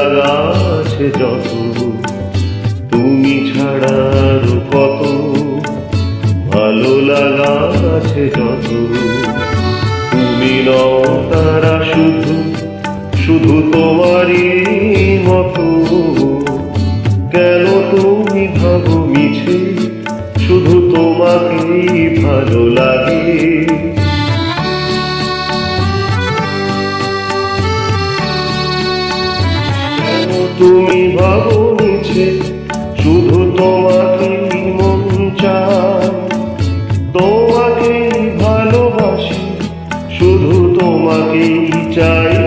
আছে যত, তুমি ছাড়া আরও কত। ভালো লাগা আছে যত, তুমি নও তারা শুধু শুধু তোমারই মতো। কেন তুমি ভাবো মিছে? শুধু তোমাকেই ভালো লাগে। তুমি ভাবো মিছে শুধু তোমাকে মন চায়। তোমাকেই ভালোবাসি শুধু তোমাকেই চাই।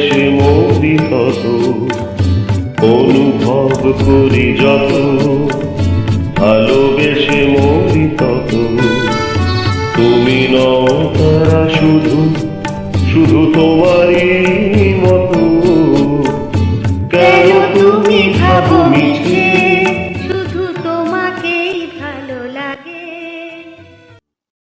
ভালোবেসে মোদি তত অনুভব করি যত, ভালোবেসে মোদি তত তুমি নও তারা শুধু শুধু তোমারই